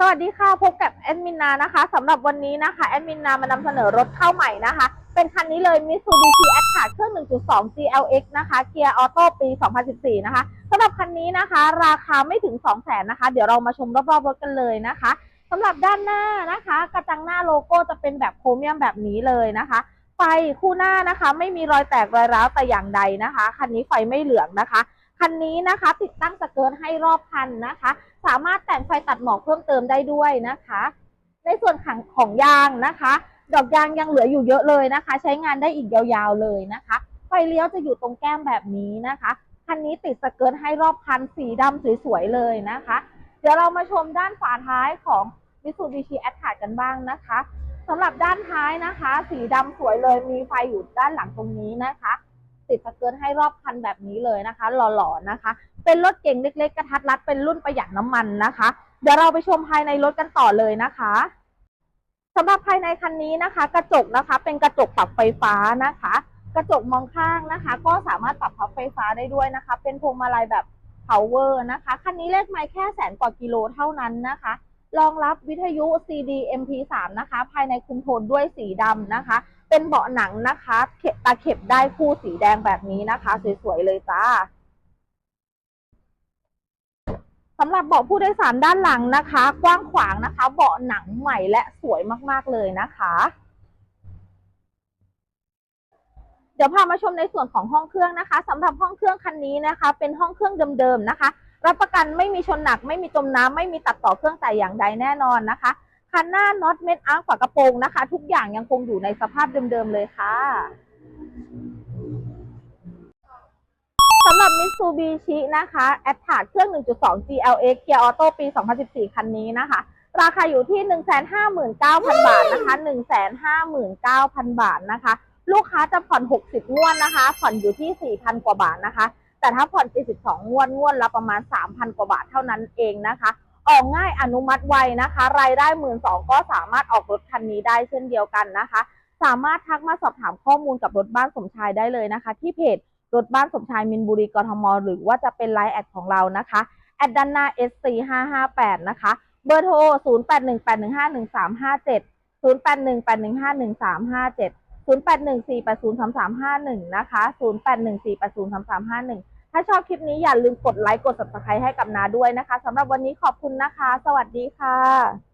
สวัสดีค่ะพบกับแอดมินนานะคะสำหรับวันนี้นะคะแอดมินนามานำเสนอรถเข้าใหม่นะคะ เป็นคันนี้เลย Mitsubishi a t t r a เครื่อง 1.2 GLX นะคะเกียร์ออโต้ปี 2014 นะคะสำหรับคันนี้นะคะ ราคาไม่ถึง 200,000นะคะ เดี๋ยวเรามาชมรอบๆรถกันเลยนะคะสำหรับด้านหน้านะคะ กระจังหน้าโลโก้จะเป็นแบบโครเมียมแบบนี้เลยนะคะไฟคู่หน้านะคะ ไม่มีรอยแตกรอยร้าวแต่อย่างใดนะคะคันนี้ไฟไม่เหลืองนะคะคันนี้นะคะ ติดตั้งสเกิร์ตให้รอบคันนะคะ สามารถแต่งไฟตัดหมอกเพิ่มเติมได้ด้วยนะคะ ในส่วนของของยางนะคะ ดอกยางยังเหลืออยู่เยอะเลยนะคะ ใช้งานได้อีกยาวๆเลยนะคะ ไฟเลี้ยวจะอยู่ตรงแก้มแบบนี้นะคะคันนี้ติดสเกิร์ตให้รอบคันสีดำสวยๆเลยนะคะ เดี๋ยวเรามาชมด้านฝาท้ายของ Mitsubishi a t t r a กันบ้างนะคะสำหรับด้านท้ายนะคะ สีดำสวยเลยมีไฟอยู่ด้านหลังตรงนี้นะคะ ติดสเกิร์ตให้รอบคันแบบนี้เลยนะคะ หล่อๆนะคะ เป็นรถเก่งเล็ก ๆ กระทัดรัดเป็นรุ่นประหยัดน้ำมันนะคะ เดี๋ยวเราไปชมภายในรถกันต่อเลยนะคะสำหรับภายในคันนี้นะคะ กระจกนะคะ เป็นกระจกปรับไฟฟ้านะคะ กระจกมองข้างนะคะ ก็สามารถปรับพับไฟฟ้าได้ด้วยนะคะ เป็นพวงมาลัยแบบ power นะคะคันนี้เลขไมล์แค่แสนกว่ากิโลเท่านั้นนะคะรองรับวิทยุ CD MP3 นะคะ ภายในคุมโทนด้วยสีดำนะคะ เป็นเบาะหนังนะคะ ตาเข็บได้คู่สีแดงแบบนี้นะคะ สวยๆเลยจ้า สำหรับเบาะผู้โดยสารด้านหลังนะคะ กว้างขวางนะคะ เบาะหนังใหม่และสวยมากๆเลยนะคะ เดี๋ยวพามาชมในส่วนของห้องเครื่องนะคะสำหรับห้องเครื่องคันนี้นะคะ เป็นห้องเครื่องเดิมๆนะคะ รับประกันไม่มีชนหนัก ไม่มีจมน้ำไม่มีตัดต่อเครื่องแต่อย่างใดแน่นอนนะคะคันหน้าน็อตเม็ดอาร์คฝากระโปรงนะคะ ทุกอย่างยังคงอยู่ในสภาพเดิมๆเลยค่ะ กับ Mitsubishi นะคะ a t t a เครื่อง 1.2 GLX เกียร์ออโต้ปี 2014 คันนี้นะคะ ราคาอยู่ที่ 159,000 บาทนะคะ 159,000 บาทนะคะ ลูกค้าจะผ่อน 60 งวดนะคะ ผ่อนอยู่ที่ 4,000 กว่าบาทนะคะ แต่ถ้าผ่อน 72 งวด งวดละประมาณ 3,000 กว่าบาทเท่านั้นเองนะคะ ออกง่ายอนุมัติไวนะคะ รายได้1 2ื่นก็สามารถออกรถคันนี้ได้เช่นเดียวกันนะคะ สามารถทักมาสอบถามข้อมูลกับรถบ้านสมชายได้เลยนะคะ ที่เพจ รถบ้านสมชายมินบุรีกทม หรือว่าจะเป็นไลน์แอดของเรานะคะแอดด้านนา SC 5 5 8 นะคะเบอร์โทร 0 8 1 8 1 5 1 3 5 7 0 8 1 8 1 5 1 3 5 7 0 8 1 4 8 0 3 3 5 1 นะคะ 0 8 1 4 8 0 3 3 5 1 ถ้าชอบคลิปนี้อย่าลืมกดไลค์ กด subscribe ให้กับนาด้วยนะคะสำหรับวันนี้ขอบคุณนะคะ สวัสดีค่ะ